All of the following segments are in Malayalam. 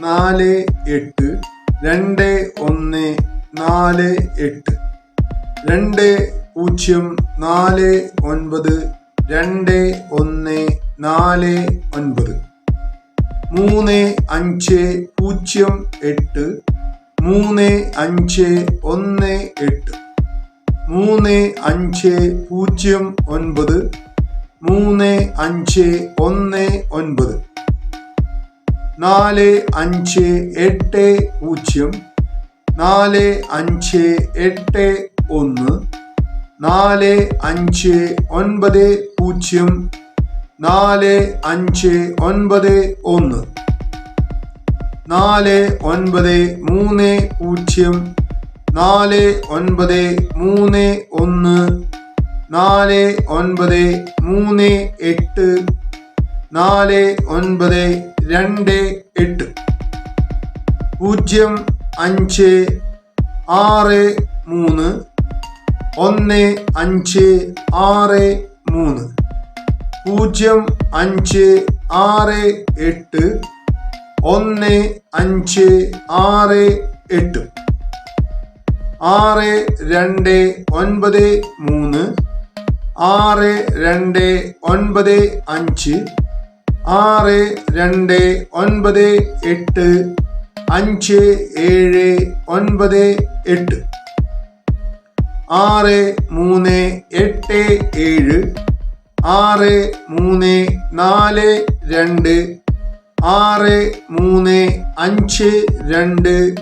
നാല് എട്ട് രണ്ട് ഒന്ന് നാല് എട്ട്. രണ്ട് പൂജ്യം നാല് ഒൻപത് രണ്ട് ഒന്ന് നാല് ഒൻപത്. മൂന്ന് അഞ്ച് പൂജ്യം എട്ട് മൂന്ന് അഞ്ച് ഒന്ന് എട്ട്. മൂന്ന് അഞ്ച് പൂജ്യം ഒൻപത് മൂന്ന് അഞ്ച് ഒന്ന് ഒൻപത്. നാല് അഞ്ച് എട്ട് പൂജ്യം നാല് അഞ്ച് എട്ട് ഒന്ന് നാല് അഞ്ച് ഒൻപത് പൂജ്യം നാല് അഞ്ച് ഒൻപത് ഒന്ന് നാല് ഒൻപത് മൂന്ന് പൂജ്യം നാല് ഒൻപത് മൂന്ന് ഒന്ന് നാല് ഒൻപത് മൂന്ന് എട്ട് നാല് ഒൻപത് രണ്ട് എട്ട്. പൂജ്യം അഞ്ച് ആറ് മൂന്ന്. ഒന്ന് അഞ്ച് ആറ് മൂന്ന്. പൂജ്യം അഞ്ച് ആറ് എട്ട്. ഒന്ന് അഞ്ച് ആറ് എട്ട്. ആറ് രണ്ട് ഒൻപത് മൂന്ന്. ആറ് രണ്ട് ഒൻപത് അഞ്ച്. ആറ് രണ്ട് ഒൻപത് എട്ട് അഞ്ച് ഏഴ് ഒൻപത് എട്ട്. ആറ് മൂന്ന് എട്ട് ഏഴ്. ആറ് മൂന്ന് നാല് രണ്ട്. ആറ് മൂന്ന് അഞ്ച് രണ്ട്.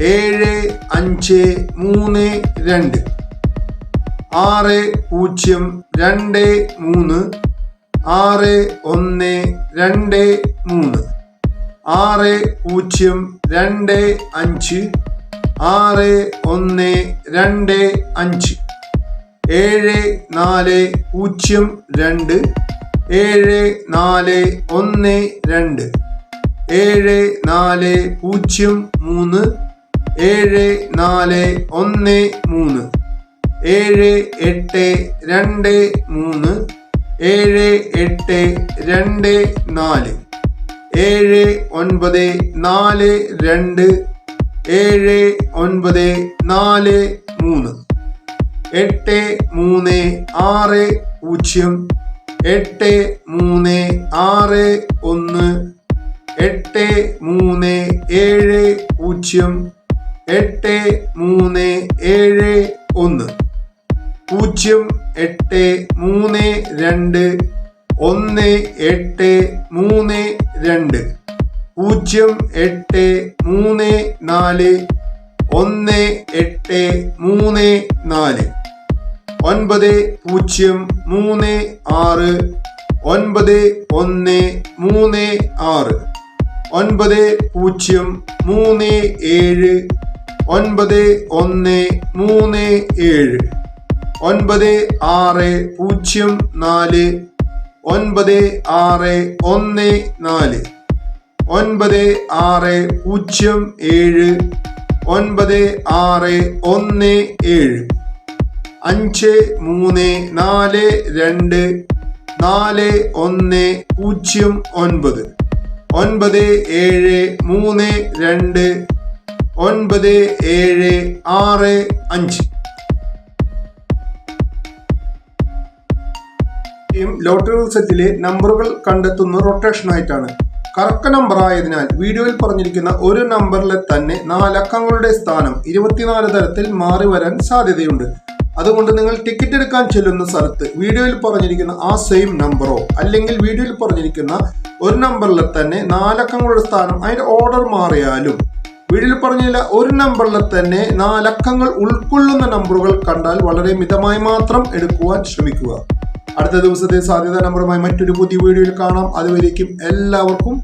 ഏഴ് അഞ്ച് മൂന്ന് രണ്ട്. ആറ് പൂജ്യം രണ്ട് മൂന്ന്. ആറ് ഒന്ന് രണ്ട് മൂന്ന്. ആറ് പൂജ്യം രണ്ട് അഞ്ച്. ആറ് ഒന്ന് രണ്ട് അഞ്ച്. ഏഴ് നാല് പൂജ്യം രണ്ട്. ഏഴ് നാല് ഒന്ന് രണ്ട്. ഏഴ് നാല് പൂജ്യം മൂന്ന്. ഏഴ് നാല് ഒന്ന് മൂന്ന്. ഏഴ് എട്ട് രണ്ട് മൂന്ന്. ഏഴ് എട്ട് രണ്ട് നാല്. ഏഴ് ഒൻപത് നാല് രണ്ട്. ഏഴ് ഒൻപത് നാല് മൂന്ന്. എട്ട് മൂന്ന് ആറ് പൂജ്യം. എട്ട് മൂന്ന് ആറ് ഒന്ന്. എട്ട് മൂന്ന് ഏഴ് പൂജ്യം. എട്ട് മൂന്ന് ഏഴ് ഒന്ന്. പൂജ്യം എട്ട് മൂന്ന് രണ്ട് ഒന്ന് എട്ട് മൂന്ന് രണ്ട്. പൂജ്യം എട്ട് മൂന്ന് നാല് ഒന്ന് എട്ട് മൂന്ന് നാല്. ഒൻപത് പൂജ്യം മൂന്ന് ആറ്. ഒൻപത് ഒന്ന് മൂന്ന് ആറ്. ഒൻപത് പൂജ്യം മൂന്ന് ഏഴ്. ഒൻപത് ഒന്ന് മൂന്ന് ഏഴ്. ഒൻപത് ആറ് പൂജ്യം നാല് ഒൻപത് ആറ് ഒന്ന് നാല് ഒൻപത് ആറ് പൂജ്യം ഏഴ് ഒൻപത് ആറ് ഒന്ന് ഏഴ് അഞ്ച് മൂന്ന് നാല് രണ്ട് നാല് ഒന്ന് പൂജ്യം ഒൻപത് ഒൻപത് ഏഴ് മൂന്ന് രണ്ട് ഒൻപത് ഏഴ് ആറ് അഞ്ച്. ലോട്ടറി സെറ്റിലെ നമ്പറുകൾ കണ്ടെത്തുന്ന റൊട്ടേഷൻ ആയിട്ടാണ്. കറക്റ്റ് നമ്പർ ആയതിനാൽ വീഡിയോയിൽ പറഞ്ഞിരിക്കുന്ന ഒരു നമ്പറിലെ തന്നെ നാലക്കങ്ങളുടെ സ്ഥാനം ഇരുപത്തിനാല് തരത്തിൽ മാറി വരാൻ സാധ്യതയുണ്ട്. അതുകൊണ്ട് നിങ്ങൾ ടിക്കറ്റ് എടുക്കാൻ ചെല്ലുന്ന സ്ഥലത്ത് വീഡിയോയിൽ പറഞ്ഞിരിക്കുന്ന ആ സെയിം നമ്പറോ അല്ലെങ്കിൽ വീഡിയോയിൽ പറഞ്ഞിരിക്കുന്ന ഒരു നമ്പറിലെ തന്നെ നാലക്കങ്ങളുടെ സ്ഥാനം അതിന്റെ ഓർഡർ മാറിയാലും വീഡിയോയിൽ പറഞ്ഞില്ല ഒരു നമ്പറിലെ തന്നെ നാലക്കങ്ങൾ ഉൾക്കൊള്ളുന്ന നമ്പറുകൾ കണ്ടാൽ വളരെ മിതമായി മാത്രം എടുക്കുവാൻ ശ്രമിക്കുക. അടുത്ത ദിവസത്തെ സാധ്യത നമ്പറുമായി മറ്റൊരു പുതിയ വീഡിയോയിൽ കാണാം. അതുവരേക്കും എല്ലാവർക്കും